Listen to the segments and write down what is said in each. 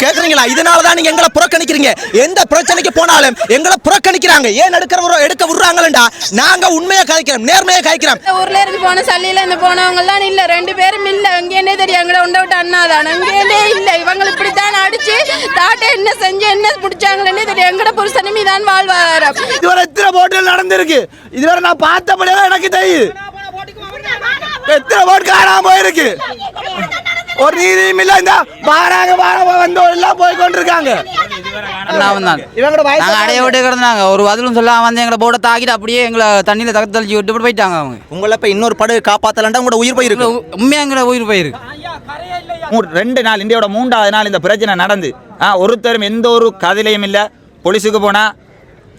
புறக்கணிக்கிறீங்களா இதனால தான் நீங்க எங்களை புறக்கணிக்கிறீங்க. எந்த பிரச்சனைக்கு போனாலும் எங்களை புறக்கணிக்கிறாங்க. ஏன் எடுக்கிற எடுக்க விடுறாங்களா நாங்க உண்மையை கதைக்கிறோம் நேர்மையை கதைக்கிறோம். இந்த ஊர்ல இருந்து போன சல்லியில இருந்து போனவங்க எல்லாம் இல்ல. ரெண்டு பேரும் இல்ல. இங்கேண்டே தெரியும். எங்களை உண்ட விட்டு அண்ணா தானே இங்கேண்டே இல்ல. இவங்க இப்படித்தான் அடிச்சு தாட்டை என்ன செஞ்சு என்ன பிடிச்சாங்களே தெரியும். எங்கட புருஷனுமே தான் வாழ்வாதாரம். இதுவரை எத்தனை போட்டிகள் நடந்திருக்கு? இதுவரை நான் பார்த்தபடியாக எனக்கு தெரியுது. எத்தனை போட்டு காணாம போயிருக்கு? ஒரு நீதியும் இல்ல இந்த பாராங்க பாராங்க வந்தோம் எல்லாம் போய் கொண்டிருக்காங்க. நான் தான் இவங்களோட வயசு நாங்கள் அடைய விட்டு கிடந்தாங்க ஒரு பதிலும் சொல்லாம வந்து எங்களை போட தாக்கிட்டு அப்படியே எங்களை தண்ணியில் தக்க தள்ளிச்சு விட்டு போயிட்டாங்க அவங்க. உங்களை இப்ப இன்னொரு படகு காப்பாத்தலண்டா உங்களோட உயிர் போயிருக்கு. உண்மையாக எங்களை உயிர் போயிருக்கு. ரெண்டு நாள் இந்தியாவோட மூன்றாவது நாள் இந்த பிரச்சனை நடந்து. ஆ ஒருத்தரும் எந்த ஒரு கதிலையும் இல்லை. போலீஸுக்கு போனா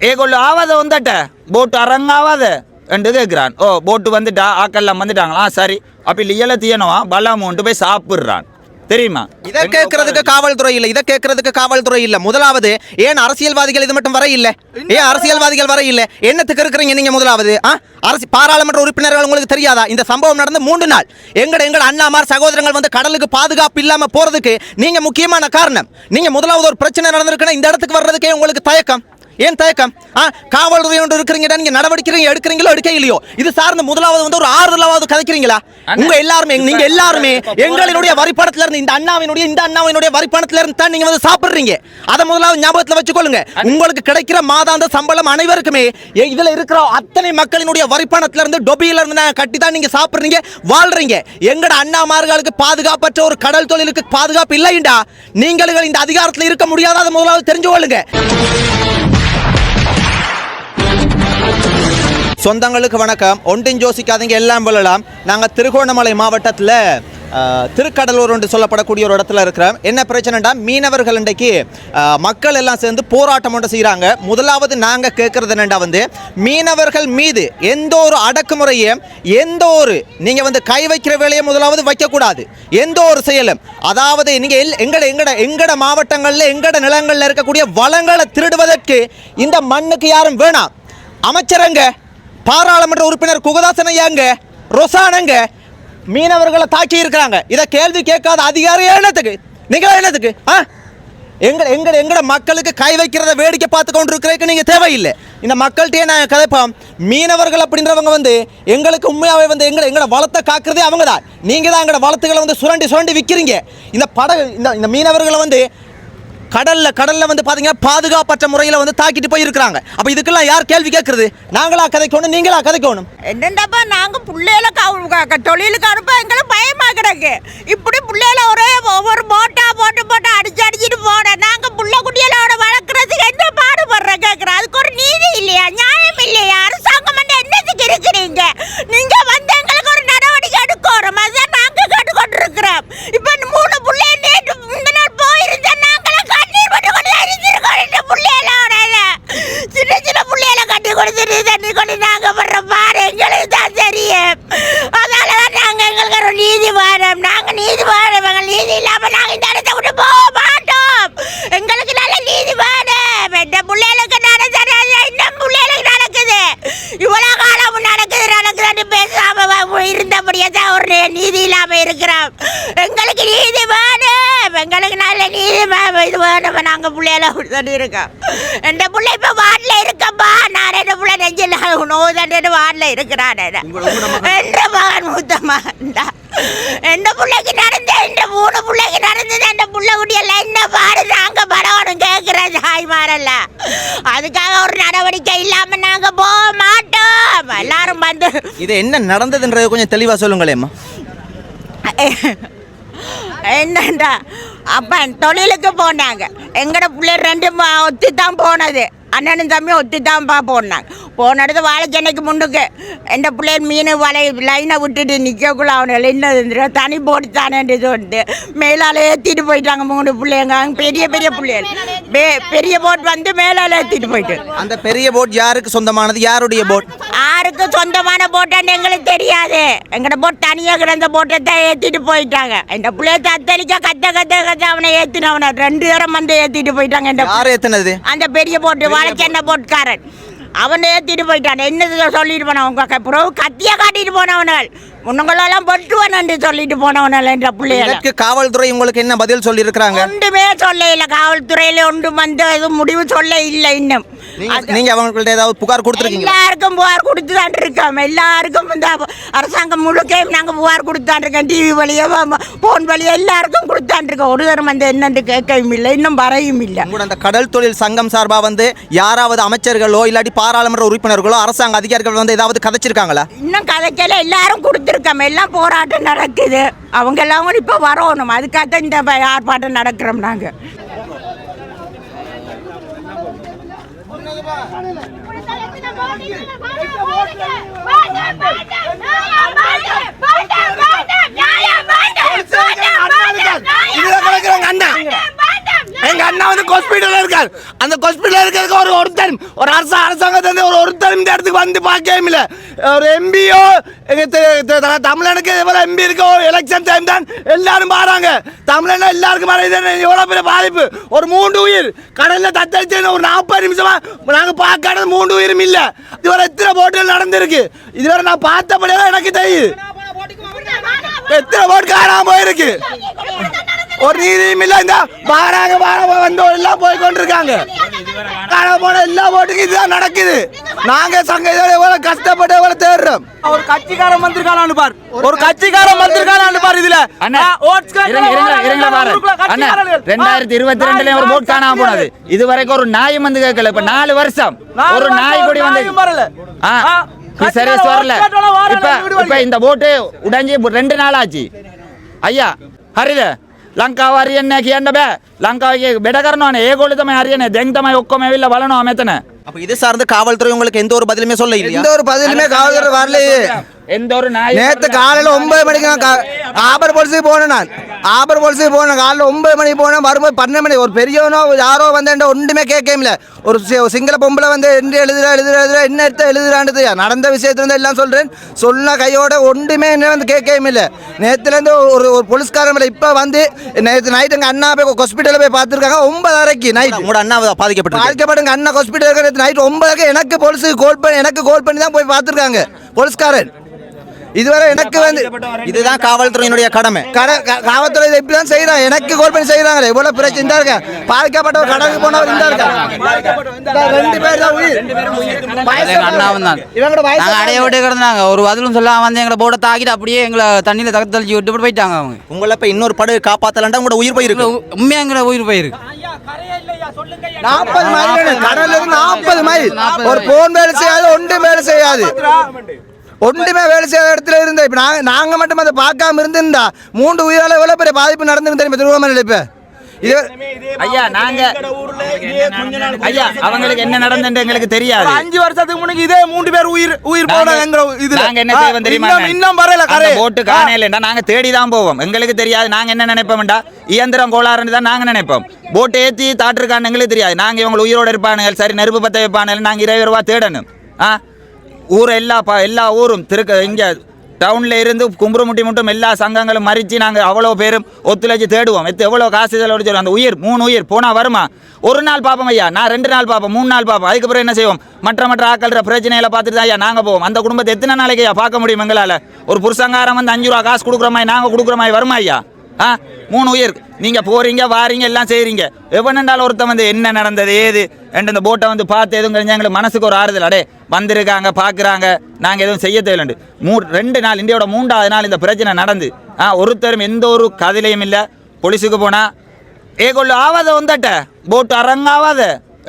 ஏ கொள்ளு ஆவாத வந்தட்ட போட்டு அரங்காவாத. என்று கேட்குறான் ஓ போட்டு வந்துட்டா ஆக்கெல்லாம் வந்துட்டாங்களா? சரி. அப்படி லியல தீயனவா பலாமோன்ட்டு போய் சாப்பிட்றான். தெரியுமா? இதை கேட்கறதுக்கு காவல்துறை இல்ல. இதை கேட்கறதுக்கு காவல்துறை இல்ல. முதலாவது ஏன் அரசியல்வாதிகள் இது மட்டும் வர இல்ல. ஏன் அரசியல்வாதிகள் வர இல்ல? என்னத்துக்கு இருக்கிறீங்க நீங்க முதலாவது ஆ? அரசு பாராளுமன்ற உறுப்பினர்கள் உங்களுக்கு தெரியாதா? இந்த சம்பவம் நடந்து மூன்று நாள். எங்கட எங்கட அண்ணாமார் சகோதரங்கள் வந்து கடலுக்கு பாதுகாப்பு இல்லாம போறதுக்கு நீங்க முக்கியமான காரணம். நீங்க முதலாவது ஒரு பிரச்சனை நடந்திருக்குன்னா இந்த இடத்துக்கு வர்றதுக்கே உங்களுக்கு தயக்கம். ஏன் தயக்கம்? காவல்துறை ஒன்று இருக்கிறீங்கடா நீங்க நடவடிக்கை எடுக்கிறீங்களோ எடுக்க இல்லையோ? இது சார்ந்த முதலாவது வந்து ஒரு ஆறுதலாவது கதைக்கிறீங்களா? உங்க எல்லாருமே நீங்க எல்லாருமே எங்களினுடைய வரிப்பணத்துல இருந்து இந்த அண்ணாவினுடைய இந்த அண்ணாவினுடைய வரிப்பணத்துல இருந்து தான் நீங்க வந்து சாப்பிடுறீங்க. அதை முதலாவது ஞாபகத்துல வச்சுக்கொள்ளுங்க. உங்களுக்கு கிடைக்கிற மாதாந்த சம்பளம் அனைவருக்குமே இதுல இருக்கிற அத்தனை மக்களினுடைய வரிப்பணத்துல இருந்து டொபியில இருந்து கட்டி தான் நீங்க சாப்பிடுறீங்க வாழ்றீங்க. எங்கட அண்ணாமார்களுக்கு பாதுகாப்பற்ற ஒரு கடல் தொழிலுக்கு பாதுகாப்பு இல்லைண்டா? நீங்கள் இந்த அதிகாரத்துல இருக்க முடியாத? முதலாவது தெரிஞ்சு கொள்ளுங்க சொந்தங்களுக்கு வணக்கம். ஒன்றும் யோசிக்காதீங்க எல்லாம் சொல்லலாம் நாங்கள் திருகோணமலை மாவட்டத்தில் திருக்கடலூர் என்று சொல்லப்படக்கூடிய ஒரு இடத்துல இருக்கிறோம். என்ன பிரச்சனைடா மீனவர்கள் இன்றைக்கு மக்கள் எல்லாம் சேர்ந்து போராட்டம் ஒன்று செய்கிறாங்க. முதலாவது நாங்கள் கேட்குறது என்னண்டா வந்து மீனவர்கள் மீது எந்த ஒரு அடக்குமுறையும் எந்த ஒரு நீங்கள் வந்து கை வைக்கிற வேலையை முதலாவது வைக்கக்கூடாது. எந்த ஒரு செயலும். அதாவது நீங்கள் எல் எங்கட எங்கட எங்கட மாவட்டங்களில் எங்கட நிலங்களில் இருக்கக்கூடிய வளங்களை திருடுவதற்கு இந்த மண்ணுக்கு யாரும் வேணாம். அமைச்சரங்க பாராளுமன்ற உறுப்பினர் குகதாசன் ஐயாங்க ரொசானங்க மீனவர்களை தாக்கி இருக்கிறாங்க. இதை கேள்வி கேட்காத அதிகாரி என்னத்துக்கு? நீங்களா என்னத்துக்கு? ஆ? எங்க எங்க எங்கட மக்களுக்கு கை வைக்கிறத வேடிக்கை பார்த்து கொண்டு இருக்கிறதுக்கு நீங்க தேவையில்லை. இந்த மக்கள்கிட்டயே நான் கதைப்போம். மீனவர்கள் அப்படின்றவங்க வந்து எங்களுக்கு உண்மையாகவே வந்து எங்களை எங்களை வளத்தை காக்குறதே அவங்க தான் நீங்க தான் எங்களோட வளத்துகளை வந்து சுரண்டி சுரண்டி விற்கிறீங்க இந்த படகு இந்த இந்த மீனவர்களை வந்து கடல்ல கடல்ல வந்து பாத்தீங்கன்னா பாதுகாப்பற்ற முறையில வந்து தாக்கிட்டு போயிருக்கிறாங்க. அப்ப இதுக்கெல்லாம் யார் கேள்வி கேட்கறது? நாங்களா கதைக்கணும் நீங்களா கதைக்கணும்? என்னண்டாப்பா நாங்க புள்ளையில தொழிலுக்கு அனுப்ப எங்களை பயமா கிடக்கு. இப்படி பிள்ளைகள ஒரே ஒவ்வொரு போட்டா போட்டு போட்டு அடிச்சு அடிச்சுட்டு போன நாங்க புள்ள குட்டிகளோட வளர்க்கறதுக்கு என்ன பாடுபடுற கேக்குறோம்? அதுக்கு ஒரு நீதி இல்லையா? நியாயம் இல்லையா? அரசாங்கம் என்னத்துக்கு இருக்கிறீங்க நீங்க வந்து எங்களுக்கு ஒரு நடவடிக்கை எடுக்கணும் அதான் நாங்க கேட்டுக்கொண்டிருக்கிறோம் இப்ப இந்த மூணு புள்ளைய நேற்று இந்த நாள் போயிருந்தா நாங்களாம் கண்ணீர் பட்டு கொண்டு அரிஞ்சிருக்கோம் இந்த புள்ளைகளோட சின்ன சின்ன புள்ளையில கட்டி கொடுத்துட்டு தண்ணி கொண்டு நாங்க படுற பாரு எங்களுக்கு தான் தெரியும் அதனால தான் நாங்க எங்களுக்கு ஒரு நீதி வேணும் நாங்க நீதி வேணும் எங்கள் நீதி இல்லாம நாங்க இந்த இடத்த விட்டு போக மாட்டோம் எங்களுக்கு நல்ல நீதி வேணும் எந்த பிள்ளைகளுக்கு நடந்தது இன்னும் பிள்ளைகளுக்கு நடக்குது இவ்வளவு காலம் நடக்குது நடக்குதுன்னு பேசாம வ- இருந்தபடியே தான் ஒரு நீதி இல்லாம இருக்கிறோம் எங்களுக்கு நீதி வேணும் எங்களுக்கு நல்ல நீதி வேணும் இது வேணும் நாங்க பிள்ளைகள சொல்லி இருக்கோம் எந்த பிள்ளை இப்ப வார்டில் இருக்கப்பா நான் ரெண்டு பிள்ளை நெஞ்சில் நோவு தண்டு வார்டில் இருக்கிறான் என்ற மகன் மூத்த மகன் தான் எந்த பிள்ளைக்கு நடந்த இந்த மூணு பிள்ளைக்கு நடந்தது அந்த பிள்ளை குட்டியல்ல என்ன பாடு? நாங்க படவணும் கேட்கிற தாய்மாரல்ல. அதுக்காக ஒரு நடவடிக்கை இல்லாம நாங்க போக மாட்டோம். எல்லாரும் வந்து இது என்ன நடந்ததுன்றது கொஞ்சம் தெளிவா சொல்லுங்களேம்மா. என்னண்டா? அப்பன் தொழிலுக்கு போனாங்க. எங்கட பிள்ளை ரெண்டு ஒத்தி தான் போனது. அண்ணனும் தம்பி ஒத்தி தான்ப்பா போனாங்க போன இடத்து வாழைச்சென்னைக்கு முன்னுக்கு எந்த பிள்ளை மீன் வலை லைனை விட்டுட்டு நிற்கக்குள்ள அவனை என்ன தனி போட்டு தானே வந்து மேலால ஏற்றிட்டு போயிட்டாங்க மூணு பிள்ளைங்க பெரிய பெரிய பிள்ளைகள் பெரிய போட் வந்து மேலால ஏற்றிட்டு போயிட்டு அந்த பெரிய போட் யாருக்கு சொந்தமானது யாருடைய போட் யாருக்கு சொந்தமான போட்டான்னு எங்களுக்கு தெரியாது எங்கட போட் தனியாக கிடந்த போட்டை தான் ஏற்றிட்டு போயிட்டாங்க இந்த பிள்ளைய தத்தளிக்க கத்த கத்த கத்த அவனை ஏற்றினவனை ரெண்டு தரம் வந்து ஏற்றிட்டு போயிட்டாங்க இந்த யார் ஏத்துனது அந்த பெரிய போட்டு வாழைச்சென்னை போட்டுக்காரன் அவனே ஏற்றிட்டு போயிட்டான். என்ன சொல்லிட்டு போனான் உங்க பிறகு கத்தியை காட்டிட்டு போனவனால் உன்னங்களெல்லாம் பட்டுவானு சொல்லிட்டு போனவனால என்ற பிள்ளைகளை. இதற்கு காவல்துறை உங்களுக்கு என்ன பதில் சொல்லி இருக்கிறாங்க ஒன்றுமே சொல்ல இல்லை காவல்துறையில ஒன்றும் வந்து இது முடிவு சொல்ல இல்லை இன்னும். நீங்க அவங்கள்ட்ட ஏதாவது புகார் கொடுத்துருக்கீங்களா? எல்லாருக்கும் புகார் கொடுத்து தான் இருக்கோம். எல்லாருக்கும் இந்த அரசாங்கம் முழுக்க நாங்கள் புகார் கொடுத்தான் இருக்கோம். டிவி வழியா போன் வழியா எல்லாருக்கும் கொடுத்தான் இருக்கோம். ஒரு தரம் வந்து என்னன்னு கேட்கவும் இல்லை இன்னும் வரையும் இல்லை. அந்த கடல் தொழில் சங்கம் சார்பா வந்து யாராவது அமைச்சர்களோ இல்லாட்டி பாராளுமன்ற உறுப்பினர்களோ அரசாங்க அதிகாரிகள் வந்து ஏதாவது கதைச்சிருக்காங்களா? இன்னும் கதைக்கல எல்லாரும் கொடுத்துருக்கோம் எல்லாம் போராட்டம் நடக்குது. அவங்க எல்லாம் கூட இப்போ வரணும். அதுக்காக தான் இந்த ஆர்ப்பாட்டம் நடக்கிறோம் நாங்கள் அண்ணா. எங்க அண்ணா வந்து ஹாஸ்பிட்டல்ல இருக்கார். அந்த ஹாஸ்பிட்டல்ல இருக்கிறதுக்கு ஒரு ஒருத்தர் ஒரு அரசு அரசாங்கத்துல ஒரு ஒருத்தர் இந்த இடத்துக்கு வந்து பார்க்கவே இல்ல. ஒரு எம்பியோ தமிழனுக்கு எவ்வளவு எம்பி இருக்கோ. எலெக்ஷன் டைம் தான் எல்லாரும் பாறாங்க தமிழனா எல்லாருக்கும் எவ்வளவு பெரிய பாதிப்பு? ஒரு மூன்று உயிர். கடல்ல தத்தளிச்சு ஒரு நாற்பது நிமிஷமா நாங்க பார்க்காத மூன்று உயிரும் இல்ல. இதுவரை எத்தனை போட்டிகள் நடந்திருக்கு? இதுவரை நான் பார்த்தபடியாக எனக்கு தெரியுது. எத்தனை போட் காணாம போயிருக்கு? ஒரு நீதியும் இல்லை இந்த வாராக வாராக வந்தோம் எல்லாம் போய் கொண்டிருக்காங்க. காண போன எல்லா ஓட்டுக்கும் இதுதான் நடக்குது. நாங்க சங்க எவ்வளவு கஷ்டப்பட்டு எவ்வளவு தேடுறோம். ஒரு கட்சிக்கார வந்திருக்கானு பார். ஒரு கட்சிக்கார வந்திருக்கானு பார் இதுல. ரெண்டாயிரத்தி இருபத்தி ரெண்டுல ஒரு போட் காணாம போனது. இது வரைக்கும் ஒரு நாய் வந்து கேட்கல. இப்ப நாலு வருஷம். ஒரு நாய் கூடி வந்து சர்வீஸ் வரல. இப்ப இப்ப இந்த போட்டு உடஞ்சி ரெண்டு நாள் ஆச்சு. ஐயா ஹரித. ලංකාව හරියන්නේ නැහැ කියන්න බෑ ලංකාවේ බෙඩ කරනවානේ ඒගොල්ලෝ තමයි හරියන්නේ දැන් තමයි ඔක්කොම ඇවිල්ලා බලනවා මෙතන அப்ப இது சார்ந்து காவல்துறை உங்களுக்கு எந்த ஒரு பதிலுமே சொல்ல இல்லையா எந்த ஒரு பதிலுமே காவல்துறை வரலையே எந்த ஒரு நாய் நேத்து காலையில ஒன்பது மணிக்கு நான் கா- ஆபர் போலீஸுக்கு போனேன் நான் ஆபர் போலீஸுக்கு போனேன் காலைல ஒன்பது மணிக்கு போனேன் வரும்போது பன்னெண்டு மணி ஒரு பெரியவனோ யாரோ வந்து ஒன்றுமே கேட்கல ஒரு சிங்கள பொம்பளை வந்து என்ன எழுதுறா எழுதுறா எழுதுறா என்ன எடுத்து எழுதுறான்றது நடந்த விஷயத்துல இருந்து எல்லாம் சொல்றேன். சொன்ன கையோட ஒன்றுமே என்ன வந்து கேட்கவும் இல்லை. நேற்றுலேருந்து ஒரு ஒரு போலீஸ்காரன் இப்போ வந்து நேற்று நைட் எங்கள் அண்ணா போய் ஹாஸ்பிட்டலில் போய் பார்த்துருக்காங்க. ஒன்பதரைக்கு நைட் உங்களோட அண்ணா பாதிக்கப்பட்டிருக்கு. பாதிக்கப்பட்ட அண்ணா ஹாஸ்பிட்டல் நைட் ஒன்பதுக்கு எனக்கு போலீஸுக்கு கால் பண்ணி எனக்கு கால் பண்ணி தான் போய் பார்த்துருக்காங்க. போலீஸ்காரன். இதுவரை எனக்கு வந்து இதுதான் காவல்துறையினுடைய கடமை. காவல்துறை இதை இப்படி தான் செய்யறாங்க எனக்கு கால் பண்ணி செய்யறாங்களே இவ்வளவு பிரச்சனை இந்த இருக்க. பாதிக்கப்பட்ட ஒரு கடலுக்கு போனவர் இந்த இருக்க ரெண்டு பேர் தான் உயிர். எங்க அண்ணாவும் தான் இவங்களோட வயசு நாங்கள் அடைய விட்டு கிடந்தாங்க ஒரு பதிலும் சொல்லாம வந்து எங்களை போட தாக்கிட்டு அப்படியே எங்களை தண்ணியில் தக்க தெளிச்சு விட்டு போயிட்டாங்க அவங்க. உங்களை இப்ப இன்னொரு படகு காப்பாத்தலண்டா உங்களோட உயிர் போயிருக்கு. உண்மையாக எங்களை உயிர் போயிருக்கு. நாற்பது மைல் கடல்ல இருந்து நாற்பது மைல். ஒரு போன் வேலை செய்யாது ஒன்று வேலை செய்யாது. ஒன்றுமே வேலை செய்யாத இடத்துல இருந்த இப்ப நாங்க நாங்க மட்டும் அதை பார்க்காம இருந்திருந்தா மூன்று உயிரால எவ்வளவு பெரிய பாதிப்பு நடந்திருந்து தெரியுமா திருவண்ணாமலையில் இப்ப? இது ஐயா நாங்க ஐயா அவங்களுக்கு என்ன நடந்துன்னு எங்களுக்கு தெரியாது. அஞ்சு வருஷத்துக்கு முன்னாடி இதே மூன்று பேர் உயிர் உயிர் போன நாங்க- எங்க இதுல. நாங்க என்ன செய்வோம் தெரியுமா இன்னும் வரல கரை. போட்டு காணையிலண்டா நாங்க தேடி தான் போவோம். எங்களுக்கு தெரியாது நாங்க என்ன நினைப்போம்டா? இயந்திரம் கோளாறுன்னு தான் நாங்க நினைப்போம். போட்டு ஏத்தி தாட்டிருக்கான்னு எங்களுக்கு தெரியாது. நாங்க இவங்க உயிரோட இருப்பானுங்க. சரி நெருப்பு பத்த வைப்பானுங்க. நாங்க இருபது ரூபா தேடணும். ஆ? ஊர் எல்லா ப எல்லா ஊரும் திருக்க இங்கே டவுன்ல இருந்து கும்புறுமுட்டி மட்டும் எல்லா சங்கங்களும் மறிச்சு நாங்கள் அவ்வளோ பேரும் ஒத்துழைச்சி தேடுவோம். எத்து எவ்வளோ காசு செலவழிச்சு அந்த உயிர் மூணு உயிர். போனால் வருமா? ஒரு நாள் பார்ப்போம் ஐயா. நான் ரெண்டு நாள் பார்ப்போம் மூணு நாள் பார்ப்போம் அதுக்கப்புறம் என்ன செய்வோம்? மற்ற மற்ற ஆக்கள்ற பிரச்சனைகளை பார்த்துட்டு தான் ஐயா நாங்கள் போவோம். அந்த குடும்பத்தை எத்தனை நாளைக்கு ஐயா பார்க்க முடியும் எங்களால்? ஒரு புருஷங்காரம் வந்து அஞ்சு ரூபா காசு கொடுக்குற மாதிரி நாங்கள் கொடுக்குற மாதிரி வருமா ஐயா? ஆ மூணு உயிர். நீங்கள் போகிறீங்க வாரீங்க எல்லாம் செய்கிறீங்க எவனென்றாலும் ஒருத்தன் வந்து என்ன நடந்தது ஏது ரெண்டு இந்த போட்டை வந்து பார்த்து எதுவும் கிடைஞ்சா எங்களுக்கு மனசுக்கு ஒரு ஆறுதல். அடே வந்திருக்காங்க பார்க்குறாங்க நாங்கள் எதுவும் செய்ய தேவையில்லை மூ ரெண்டு நாள் இந்தியாவோட மூன்றாவது நாள் இந்த பிரச்சனை நடந்து. ஆ ஒருத்தரும் எந்த ஒரு கதிலையும் இல்லை. போலீஸுக்கு போனால் ஏகொள்ளு ஆவாத வந்தட்ட போட்டு அரங்காவாத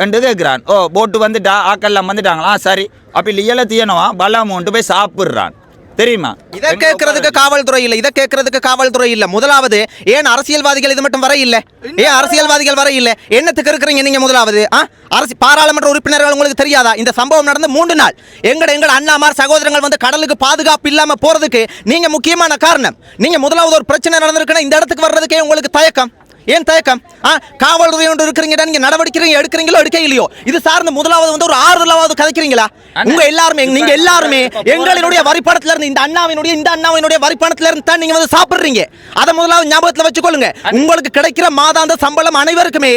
என்று கேட்குறான். ஓ போட்டு வந்துட்டா ஆக்கெல்லாம் வந்துட்டாங்களா? சரி. அப்படி லியல தீயனவா கொண்டு போய் சாப்பிட்றான். தெரியுமா? இதை கேட்கறதுக்கு காவல்துறை இல்ல இதை கேட்கறதுக்கு காவல்துறை இல்ல. முதலாவது ஏன் அரசியல்வாதிகள் இது மட்டும் வர இல்ல? ஏன் அரசியல்வாதிகள் வர இல்ல? என்னத்துக்கு இருக்கிறீங்க நீங்க முதலாவது ஆ? அரசு பாராளுமன்ற உறுப்பினர்கள் உங்களுக்கு தெரியாதா? இந்த சம்பவம் நடந்து மூன்று நாள். எங்கட எங்கட அண்ணாமார் சகோதரங்கள் வந்து கடலுக்கு பாதுகாப்பு இல்லாம போறதுக்கு நீங்க முக்கியமான காரணம். நீங்க முதலாவது ஒரு பிரச்சனை நடந்திருக்குன்னா இந்த இடத்துக்கு வர்றதுக்கே உங்களுக்கு தயக்கம். ஏன் தயக்கம்? ஆ காவல்துறை ஒன்று இருக்கிறீங்க நீங்க நடவடிக்கை எடுக்கிறீங்களோ எடுக்க இல்லையோ இது சார்ந்து முதலாவது வந்து ஒரு ஆறுதலாவது கதைக்கிறீங்களா? உங்க எல்லாருமே நீங்க எல்லாருமே எங்களினுடைய வரிப்பணத்துல இருந்து இந்த அண்ணாவினுடைய இந்த அண்ணாவினுடைய வரிப்பணத்துல இருந்து தான் நீங்க வந்து சாப்பிடுறீங்க. அதை முதலாவது ஞாபகத்துல வச்சுக்கொள்ளுங்க. உங்களுக்கு கிடைக்கிற மாதாந்த சம்பளம் அனைவருக்குமே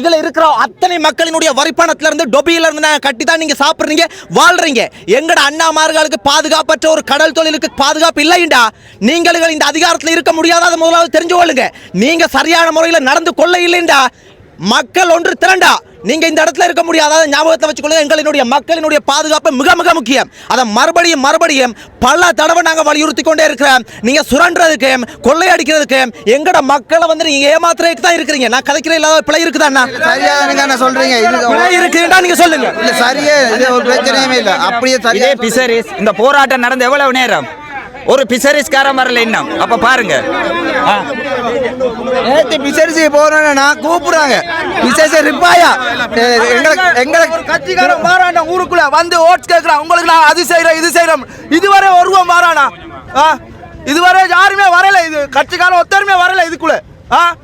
இதுல இருக்கிற அத்தனை மக்களினுடைய வரிப்பணத்துல இருந்து டொபியில இருந்து கட்டி தான் நீங்க சாப்பிடுறீங்க வாழ்றீங்க. எங்கட அண்ணாமார்களுக்கு பாதுகாப்பற்ற ஒரு கடல் தொழிலுக்கு பாதுகாப்பு இல்லைண்டா? நீங்கள் இந்த அதிகாரத்தில் இருக்க முடியாத முதலாவது தெரிஞ்சு கொள்ளுங்க நீங்க சரியான முறையில் நடந்து கொள்ள இல்லைண்டா மக்கள் ஒன்று திரண்டா. நீங்க இந்த இடத்துல இருக்க முடியாத. அதை ஞாபகத்தை வச்சுக்கொள்ளுங்க. எங்களினுடைய மக்களினுடைய பாதுகாப்பு மிக மிக முக்கியம். அதை மறுபடியும் மறுபடியும் பல தடவை நாங்க வலியுறுத்தி கொண்டே இருக்கிறோம். நீங்க சுரண்டுறதுக்கு கொள்ளையடிக்கிறதுக்கு எங்கட மக்களை வந்து நீங்க ஏமாத்துறதுக்கு தான் இருக்கிறீங்க. நான் கதைக்கிற இல்லாத பிழை இருக்குதா அண்ணா? சரியா நீங்க சொல்றீங்க. பிழை இருக்குதுன்னா நீங்க சொல்லுங்க. இல்ல சரியே இது ஒரு பிரச்சனையுமே இல்ல. அப்படியே இதே சரியா பிசரிஸ். இந்த போராட்டம் நடந்து எவ்வளவு நேரம்? ஒரு பிசரிஸ்காரன் வரல இன்னும். அப்ப பாருங்க. ஆ. நேத்து பிசரிசி போறேன்னா கூப்பிடுறாங்க. பிசரிசி ரிப்பாயா. எங்களுக்கு எங்களுக்கு கட்சிக்காரன் மாறானா? ஊருக்குள்ள வந்து ஓட்ஸ் கேட்கறான். உங்களுக்கு நான் அது செய்யறேன் இது செய்யறோம் இதுவரை ஒருவன் மாறானா? ஆ? இதுவரை யாருமே வரல. இது கட்சிக்காரன் ஒத்தருமே வரல இதுக்குள்ள.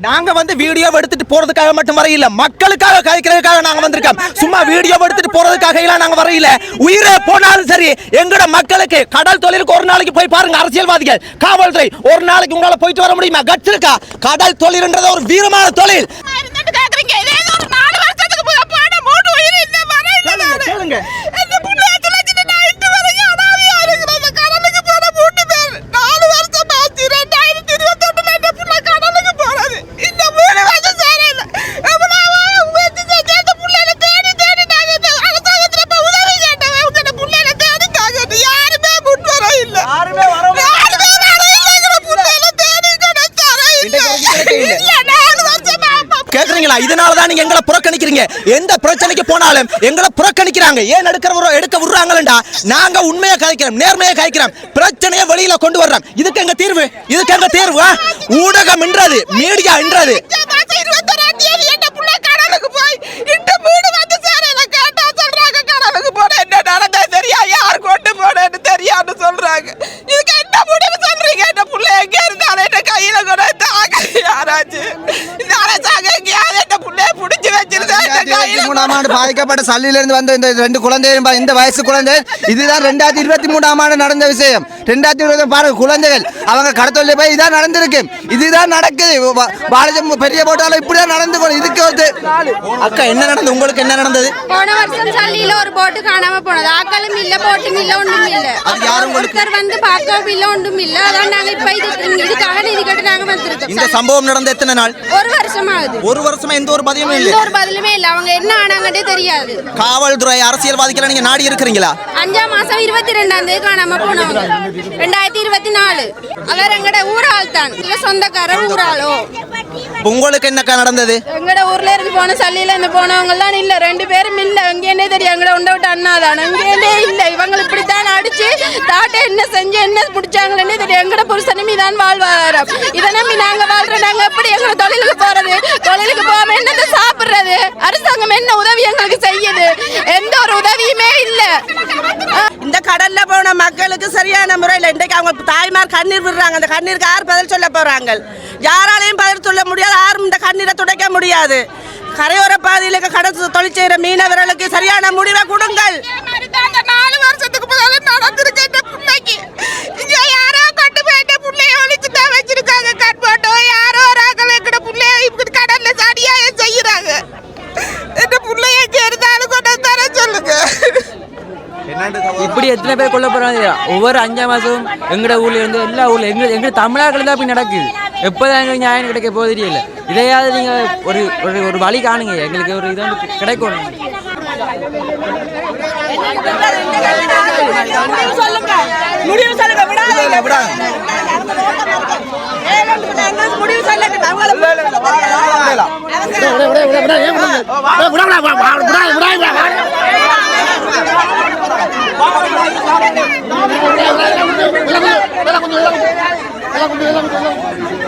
நாங்க வந்து வீடியோ எடுத்துட்டு போறதுக்காக மட்டும் வரையில. மக்களுக்காக கழிக்கிறதுக்காக நாங்க வந்திருக்கோம். சும்மா வீடியோ எடுத்துட்டு போறதுக்காக எல்லாம் நாங்க வரையில. உயிரே போனாலும் சரி எங்கட மக்களுக்கு கடல் தொழிலுக்கு ஒரு நாளைக்கு போய் பாருங்க அரசியல்வாதிகள். காவல்துறை ஒரு நாளைக்கு உங்களால போயிட்டு வர முடியுமா? கட்ஸ் இருக்கா கடல் தொழில்ன்றது ஒரு வீரமான தொழில் இருந்துட்டு கேக்குறீங்க இதே ஒரு நாலு வருஷத்துக்கு போய் போன மூணு உயிர் இந்த வர இல்ல நானு. சொல்லுங்க. இந்த புள்ளைய துளைச்சிட்டு நான் இட்டு வரைக்கும் அனாதையா இருக்கிறேன். இந்த கடலுக்கு போன மூணு பேர். நாலு வருஷம் ஆச்சு. ரெண்டாயிரத்தி இருபத்தொன்னுல இந்த புள்ள கடலுக்கு போனது. இந்த மூணு வருஷம் சேரல. எவ்வளவோ முயற்சி செஞ்சு இந்த புள்ளைய தேடி தேடி நாங்க இந்த அரசாங்கத்துல போய் உதவி கேட்டோம். இவங்க இந்த புள்ளைய தேடிட்டாங்க. யாருமே முன் வர இல்ல. யாருமே வர யாருமே வர இல்ல. எங்களை புள்ளைய தேடி கூட தர இல்ல. இல்ல, நாலு வருஷமா அப்பா கேக்குறீங்களா இதனால தான் நீங்க எங்களை புறக்கணிக்கிறீங்க. எந்த பிரச்சனைக்கு போனாலும் எங்களை புறக்கணிக்கிறாங்க. ஏன் எடுக்கிற எடுக்க விடுறாங்களா நாங்க உண்மையை கதைக்கிறோம் நேர்மையை கதைக்கிறோம் பிரச்சனையை வெளியில கொண்டு வர்றோம். இதுக்கு எங்க தீர்வு? இதுக்கு எங்க தீர்வு? ஊடகம் என்றது மீடியா என்றது போன என்ன நடந்தா தெரியா? யார் கொண்டு போனேன்னு தெரியான்னு சொல்றாங்க. இதுக்கு என்ன முடிவு சொல்றீங்க என்ன புள்ள எங்க இருந்தாலும் என்ன கையில கூட தாங்க யாராச்சும் இந்த அரசாங்கம் எங்கேயாவது என்ன புள்ளைய புடிச்சு வச்சிருந்தா என்ன ரெண்டாயிரத்தி பாதிக்கப்பட்ட பாதிக்கப்பட்ட சல்லிலிருந்து வந்த இந்த ரெண்டு குழந்தையும் இந்த வயசு குழந்தை இதுதான் ரெண்டாயிரத்தி இருபத்தி மூணாம் ஆண்டு நடந்த விஷயம். ரெண்டாயிரத்தி இருபத்தி பாருங்க குழந்தைகள். அவங்க கடத்தொழில் போய் இதான் நடந்திருக்கு. இதுதான் நடக்குது. பாலாஜி பெரிய போட்டாலும் இப்படிதான் நடந்து இதுக்கு வந்து அக்கா என்ன நடந்தது? உங்களுக்கு என்ன நடந்தது? போன வருஷம் சல்லியில ஒரு போட்டு காணாம போனது. ஆக்களும் இல்ல போட்டும் இல்ல ஒன்றும் இல்ல? ஒருத்தர் வந்து பார்க்கவும் இல்ல ஒன்றும் இல்ல. அதான் நாங்க இப்ப இது இதுக்காக நிதி கட்டு நாங்க இந்த வந்திருக்கோம் சம்பவம் நடந்த எத்தனை நாள்? ஒரு வருஷம் ஆகுது. ஒரு வருஷமா எந்த ஒரு எந்த இல்லை. ஒரு பதிலுமே இல்ல. அவங்க என்ன ஆனாங்கன்னே தெரியாது. காவல்துறை அரசியல்வாதிகளை நீங்க நாடி இருக்கிறீங்களா? அஞ்சாம் மாசம் இருபத்தி ரெண்டாம் தேதி காணாம போனவங்க. ரெண்டாயிரத்தி இருபத்தி நாலு அவர் எங்கட ஊராள் தான் இல்ல சொந்தக்காரர் ஊராளோ உங்களுக்கு என்னக்கா நடந்தது எங்கட ஊர்ல இருந்து போன சல்லியில இருந்து போனவங்க எல்லாம் இல்ல ரெண்டு பேரும் இல்ல எங்கேன்னே தெரியும் எங்கட உண்ட விட்டு அண்ணா தானே எங்கேன்னே இல்ல இவங்க இப்படித்தான் அடிச்சு தாட்டை என்ன செஞ்சு என்ன பிடிச்சாங்களே தெரியும் எங்கட புருஷனும் இதான் வாழ்வாதாரம் இதை நம்பி நாங்க வாழ்றோம் நாங்க எப்படி எங்க தொழிலுக்கு போறது தொழிலுக்கு போகாம என்னத்தை சாப்பிடுறது அரசாங்கம் என்ன உதவி எங்களுக்கு செய்யுது எந்த ஒரு உதவியுமே இல்ல இந்த கடல்ல போன மக்களுக்கு சரியான முறையில் இன்றைக்கு அவங்க தாய்மார் கண்ணீர் விடுறாங்க. அந்த கண்ணீருக்கு யார் பதில் சொல்ல போறாங்க? யாராலையும் பதில் சொல்ல முடியாது. யாரும் இந்த கண்ணீரை துடைக்க முடியாது. கரையோர பாதையில் கடல் தொழில் செய்கிற மீனவர்களுக்கு சரியான முடிவை கொடுங்கள். இப்படி எத்தனை பேர் கொல்ல போறாங்க ஒவ்வொரு அஞ்சாம் மாதம் எங்களோட ஊர்ல இருந்து எல்லா ஊரில் எங்கள் எங்க தமிழர்கள் தான் இப்படி நடக்குது. எப்போதான் எங்களுக்கு நியாயம் கிடைக்க போகுது இல்லை இதையாவது நீங்கள் ஒரு ஒரு ஒரு வழி காணுங்க. எங்களுக்கு ஒரு இதை வந்து கிடைக்கும் முடிவு சொல்லுங்க. விடாதீங்க. முடிவு சொல்லுங்க. கொஞ்சம்